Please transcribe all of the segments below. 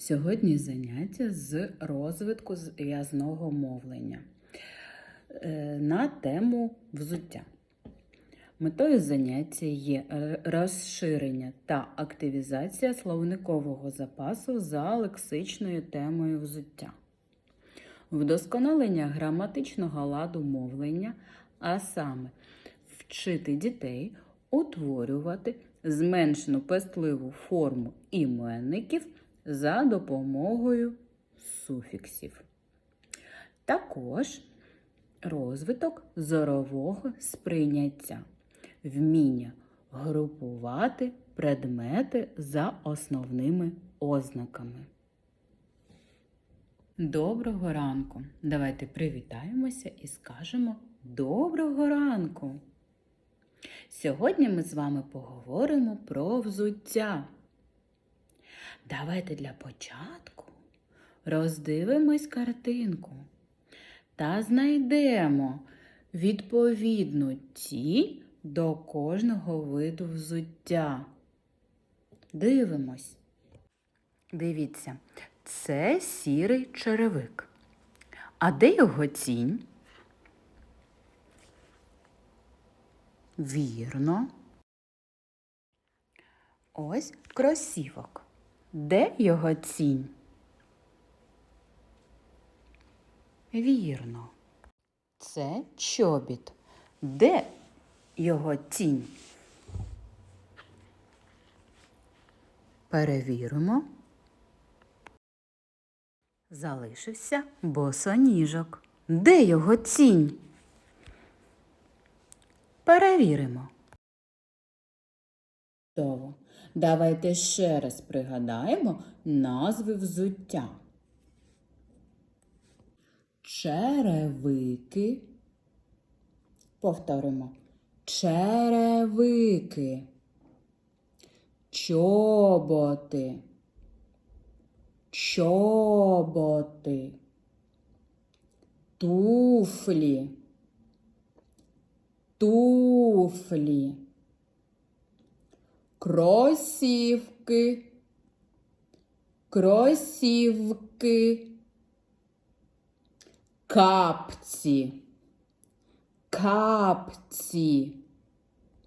Сьогодні заняття з розвитку зв'язного мовлення е, на тему взуття. Метою заняття є розширення та активізація словникового запасу за лексичною темою взуття, вдосконалення граматичного ладу мовлення, а саме вчити дітей утворювати зменшену пестливу форму іменників за допомогою суфіксів. Також розвиток зорового сприйняття, вміння групувати предмети за основними ознаками. Доброго ранку! Давайте привітаємося і скажемо Доброго ранку! Сьогодні ми з вами поговоримо про взуття. Давайте для початку роздивимось картинку та знайдемо відповідну тінь до кожного виду взуття. Дивимось. Дивіться, це сірий черевик. А де його тінь? Вірно. Ось кросівок. Де його тінь? Вірно. Це чобіт. Де його тінь? Перевіримо. Залишився босоніжок. Де його тінь? Перевіримо. Чудово. Давайте ще раз пригадаємо назви взуття. Черевики. Повторимо. Черевики. Чоботи. Чоботи. Туфлі. Туфлі. Кросівки. Кросівки. Капці. Капці.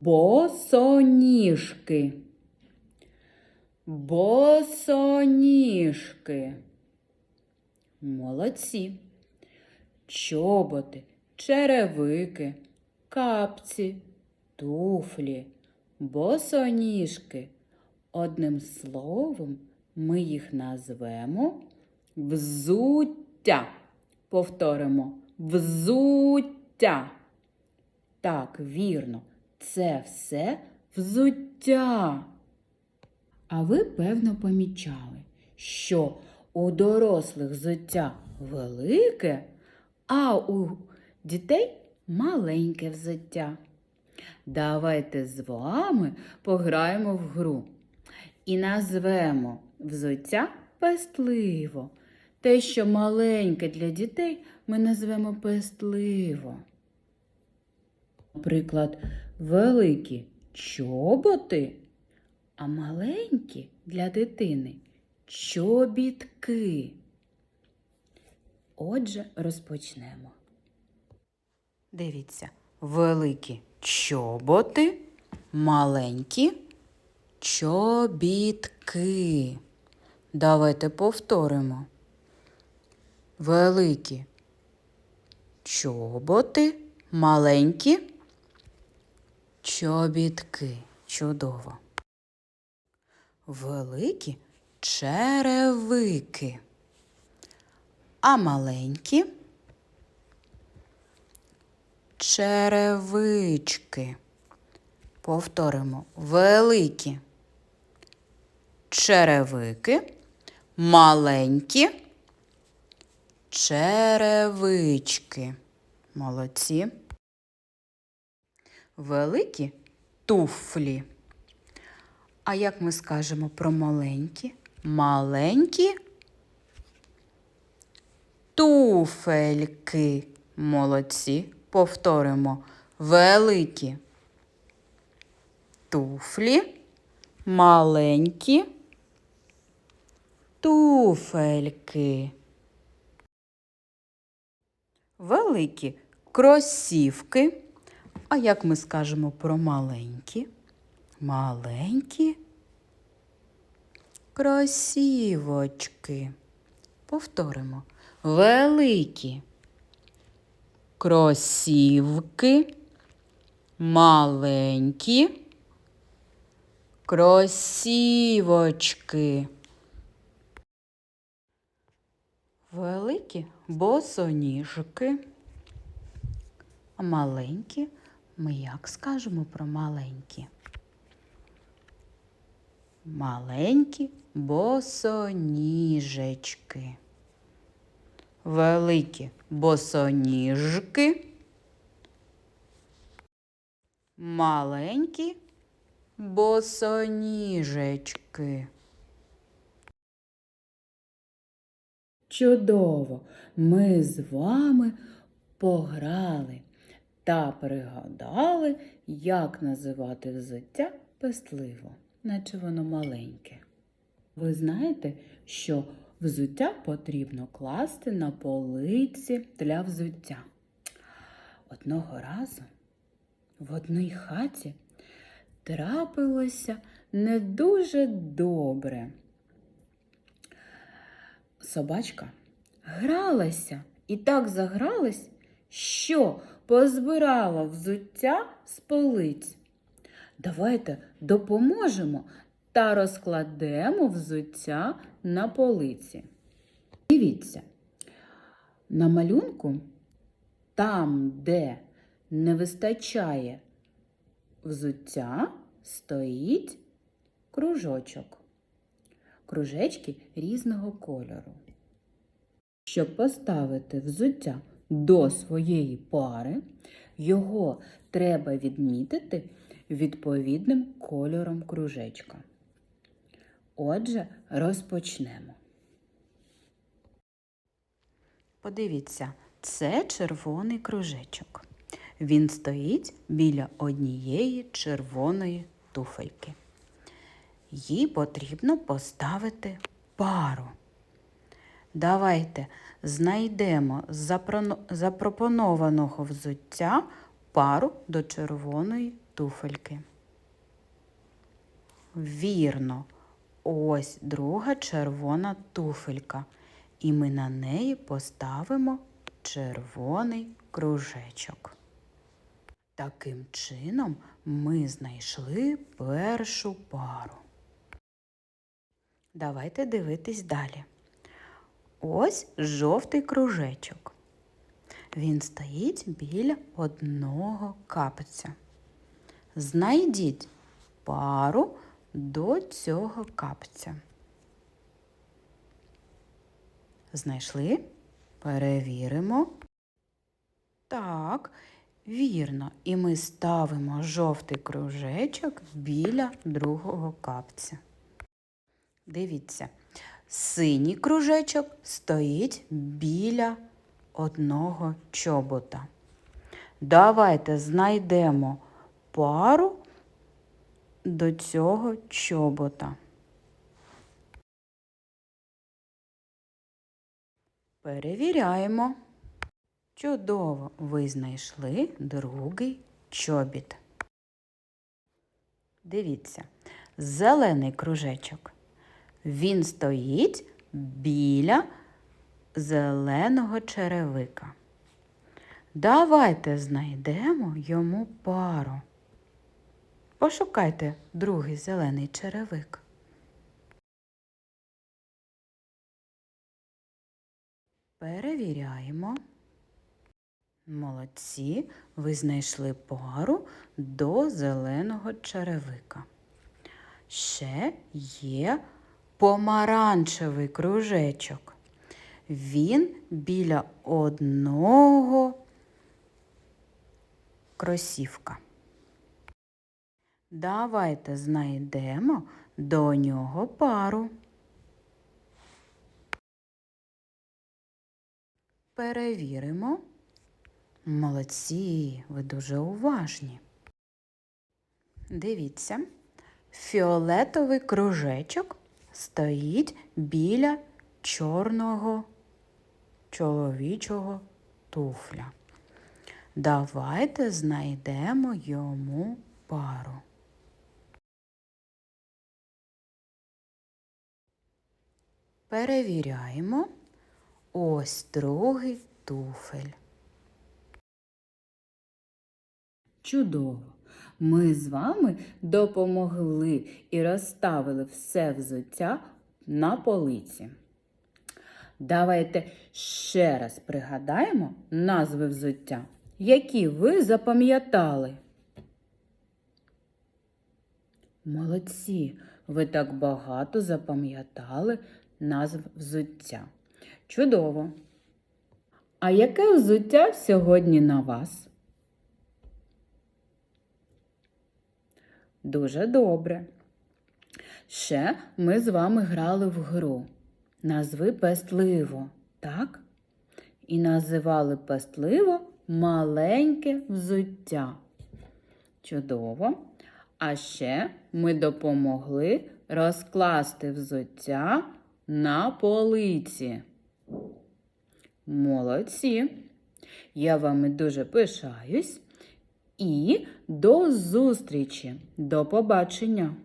Босоніжки. Босоніжки. Молодці. Чоботи, черевики, капці, туфлі, босоніжки. Одним словом, ми їх назвемо взуття. Повторимо взуття. Так, вірно, це все взуття. А ви, певно, помічали, що у дорослих взуття велике, а у дітей маленьке взуття. Давайте з вами пограємо в гру і назвемо взуття пестливо. Те, що маленьке для дітей, ми назвемо пестливо. Наприклад, великі чоботи, а маленькі для дитини чобітки. Отже, розпочнемо. Дивіться, великі чоботи, маленькі чобітки. Давайте повторимо. Великі чоботи, маленькі чобітки. Чудово. Великі черевики. А маленькі черевички. Повторимо великі черевики, маленькі черевички. Молодці. Великі туфлі. А як ми скажемо про маленькі? Маленькі туфельки. Молодці. Повторимо великі туфлі, маленькі туфельки. Великі кросівки. А як ми скажемо про маленькі? Маленькі кросівочки. Повторимо. Великі кросівки, маленькі кросівочки. Великі босоніжки. Маленькі ми як скажемо про маленькі? Маленькі босоніжечки. Великі босоніжки. Маленькі босоніжечки. Чудово! Ми з вами пограли та пригадали, як називати взуття пестливо, наче воно маленьке. Ви знаєте, що взуття потрібно класти на полиці для взуття. Одного разу в одній хаті трапилося не дуже добре. Собачка гралася і так загралась, що позбирала взуття з полиць. Давайте допоможемо та розкладемо взуття на полиці. Дивіться, на малюнку, там, де не вистачає взуття, стоїть кружочок. Кружечки різного кольору. Щоб поставити взуття до своєї пари, його треба відмітити відповідним кольором кружечка. Отже, розпочнемо. Подивіться, це червоний кружечок. Він стоїть біля однієї червоної туфельки. Їй потрібно поставити пару. Давайте знайдемо з запропонованого взуття пару до червоної туфельки. Вірно, ось друга червона туфелька. І ми на неї поставимо червоний кружечок. Таким чином ми знайшли першу пару. Давайте дивитись далі. Ось жовтий кружечок. Він стоїть біля одного капця. Знайдіть пару до цього капця. Знайшли? Перевіримо. Так, вірно. І ми ставимо жовтий кружечок біля другого капця. Дивіться, синій кружечок стоїть біля одного чобота. Давайте знайдемо пару до цього чобота. Перевіряємо. Чудово, ви знайшли другий чобіт. Дивіться, зелений кружечок. Він стоїть біля зеленого черевика. Давайте знайдемо йому пару. Пошукайте другий зелений черевик. Перевіряємо. Молодці, ви знайшли пару до зеленого черевика. Ще є помаранчевий кружечок. Він біля одного кросівка. Давайте знайдемо до нього пару. Перевіримо. Молодці, ви дуже уважні. Дивіться, фіолетовий кружечок стоїть біля чорного чоловічого туфля. Давайте знайдемо йому пару. Перевіряємо. Ось другий туфель. Чудово! Ми з вами допомогли і розставили все взуття на полиці. Давайте ще раз пригадаємо назви взуття, які ви запам'ятали. Молодці! Ви так багато запам'ятали назв взуття. Чудово! А яке взуття сьогодні на вас? Дуже добре. Ще ми з вами грали в гру. Назви пестливо, так? І називали пестливо маленьке взуття. Чудово. А ще ми допомогли розкласти взуття на полиці. Молодці! Я вами дуже пишаюсь. І до зустрічі, до побачення!